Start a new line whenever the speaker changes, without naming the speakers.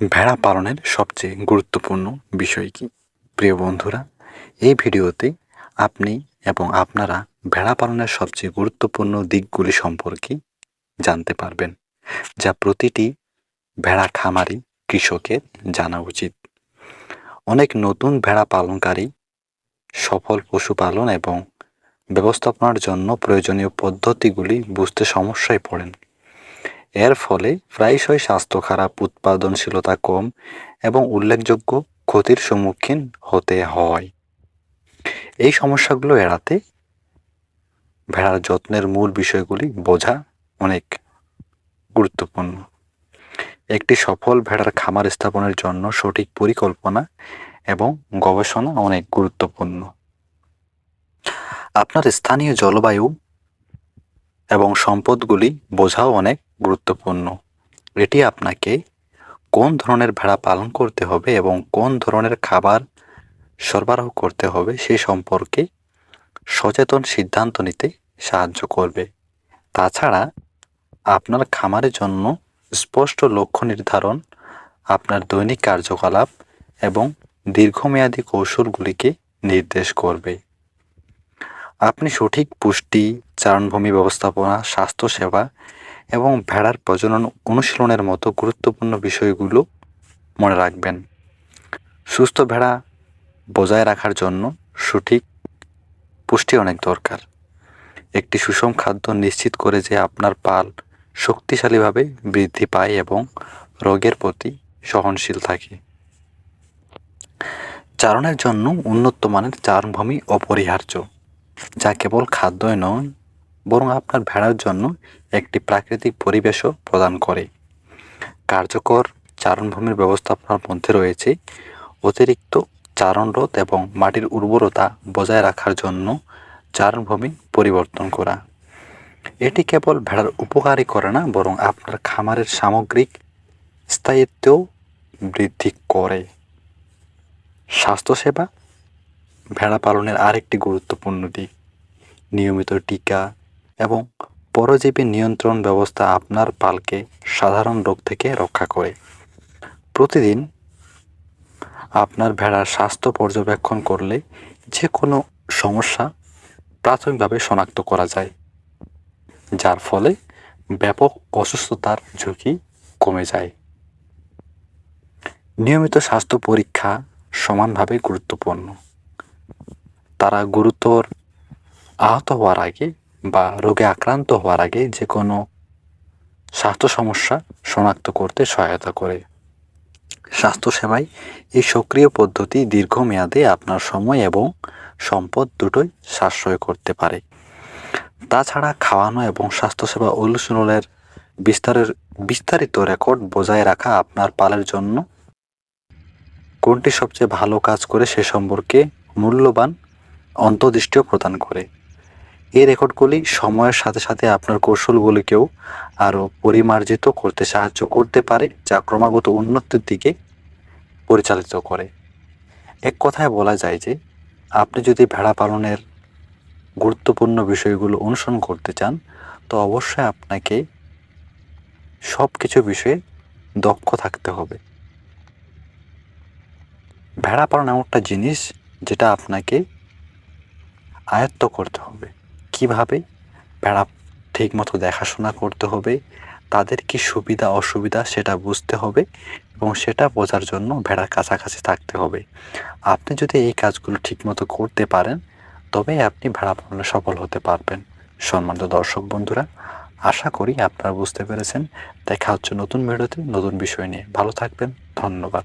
ভেড়া পালনের সবচেয়ে গুরুত্বপূর্ণ বিষয় কি? প্রিয় বন্ধুরা, এই ভিডিওতে আপনি এবং আপনারা ভেড়া পালনের সবচেয়ে গুরুত্বপূর্ণ দিকগুলি সম্পর্কে জানতে পারবেন, যা প্রতিটি ভেড়া খামারি কৃষকের জানা উচিত। অনেক নতুন ভেড়া পালনকারী সফল পশুপালন এবং ব্যবস্থাপনার জন্য প্রয়োজনীয় পদ্ধতিগুলি বুঝতে সমস্যায় পড়েন। এর ফলে প্রায়শই স্বাস্থ্য খারাপ, উৎপাদনশীলতা কম এবং উল্লেখযোগ্য ক্ষতির সম্মুখীন হতে হয়। এই সমস্যাগুলো এড়াতে ভেড়ার যত্নের মূল বিষয়গুলি বোঝা অনেক গুরুত্বপূর্ণ। একটি সফল ভেড়ার খামার স্থাপনের জন্য সঠিক পরিকল্পনা এবং গবেষণা অনেক গুরুত্বপূর্ণ। আপনার স্থানীয় জলবায়ু এবং সম্পদগুলি বোঝাও অনেক গুরুত্বপূর্ণ। এটি আপনাকে কোন ধরনের ভেড়া পালন করতে হবে এবং কোন ধরনের খাবার সরবরাহ করতে হবে সে সম্পর্কে সচেতন সিদ্ধান্ত নিতে সাহায্য করবে। তাছাড়া আপনার খামারের জন্য স্পষ্ট লক্ষ্য নির্ধারণ, আপনার দৈনিক কার্যকলাপ এবং দীর্ঘমেয়াদী কৌশলগুলিকে নির্দেশ করবে। আপনি সঠিক পুষ্টি, চারণভূমি ব্যবস্থাপনা, স্বাস্থ্যসেবা এবং ভেড়ার প্রজনন অনুশীলনের মতো গুরুত্বপূর্ণ বিষয়গুলো মনে রাখবেন। সুস্থ ভেড়া বজায় রাখার জন্য সঠিক পুষ্টি অনেক দরকার। একটি সুষম খাদ্য নিশ্চিত করে যে আপনার পাল শক্তিশালীভাবে বৃদ্ধি পায় এবং রোগের প্রতি সহনশীল থাকে। চারণের জন্য উন্নত মানের চারণভূমি অপরিহার্য। যা কেবল খাদ্যই নয়, বরং আপনার ভেড়ার জন্য একটি প্রাকৃতিক পরিবেশও প্রদান করে। কার্যকর চারণভূমির ব্যবস্থাপনার মধ্যে রয়েছে। অতিরিক্ত চারণরোধ এবং মাটির উর্বরতা বজায় রাখার জন্য চারণভূমি পরিবর্তন করা। এটি কেবল ভেড়ার উপকারই করে না, বরং আপনার খামারের সামগ্রিক স্থায়িত্বও বৃদ্ধি করে। স্বাস্থ্যসেবা ভেড়া পালনের আরেকটি গুরুত্বপূর্ণ দিক, নিয়মিত টিকা এবং পরজীবী নিয়ন্ত্রণ ব্যবস্থা আপনার পালকে সাধারণ রোগ থেকে রক্ষা করে। প্রতিদিন আপনার ভেড়ার স্বাস্থ্য পর্যবেক্ষণ করলে যে কোনো সমস্যা প্রাথমিকভাবে শনাক্ত করা যায়, যার ফলে ব্যাপক অসুস্থতার ঝুঁকি কমে যায়। নিয়মিত স্বাস্থ্য পরীক্ষা সমানভাবে গুরুত্বপূর্ণ। তারা গুরুতর আহত হওয়ার আগে বা রোগে আক্রান্ত হওয়ার আগে যে কোনো স্বাস্থ্য সমস্যা শনাক্ত করতে সহায়তা করে। স্বাস্থ্যসেবায় এই সক্রিয় পদ্ধতি দীর্ঘমেয়াদে আপনার সময় এবং সম্পদ দুটোই সাশ্রয় করতে পারে। তাছাড়া খাওয়ানো এবং স্বাস্থ্যসেবা অনুশীলনের বিস্তারের বিস্তারিত রেকর্ড বজায় রাখা আপনার পালের জন্য। কোনটি সবচেয়ে ভালো কাজ করে সে সম্পর্কে মূল্যবান অন্তর্দৃষ্টিও প্রদান করে। এই রেকর্ডগুলি সময়ের সাথে সাথে আপনার কৌশলগুলিকেও আরও পরিমার্জিত করতে সাহায্য করতে পারে, যা ক্রমাগত উন্নতির দিকে পরিচালিত করে। এক কথায় বলা যায় যে, আপনি যদি ভেড়া পালনের গুরুত্বপূর্ণ বিষয়গুলো অনুসরণ করতে চান, তো অবশ্যই আপনাকে সব কিছু বিষয়ে দক্ষ থাকতে হবে। ভেড়া পালন এমন একটা জিনিস যেটা আপনাকে আয়ত্ত করতে হবে। কীভাবে? ভেড়া ঠিকমতো দেখাশোনা করতে হবে। তাদের কি সুবিধা, অসুবিধা সেটা বুঝতে হবে এবং সেটা বোঝার জন্য ভেড়ার কাছাকাছি থাকতে হবে। আপনি যদি এই কাজগুলো ঠিকমতো করতে পারেন, তবে আপনি ভেড়া পালনে সফল হতে পারবেন। সম্মানিত দর্শক বন্ধুরা, আশা করি আপনারা বুঝতে পেরেছেন। দেখা হচ্ছে নতুন ভিডিওতে নতুন বিষয় নিয়ে। ভালো থাকবেন। ধন্যবাদ।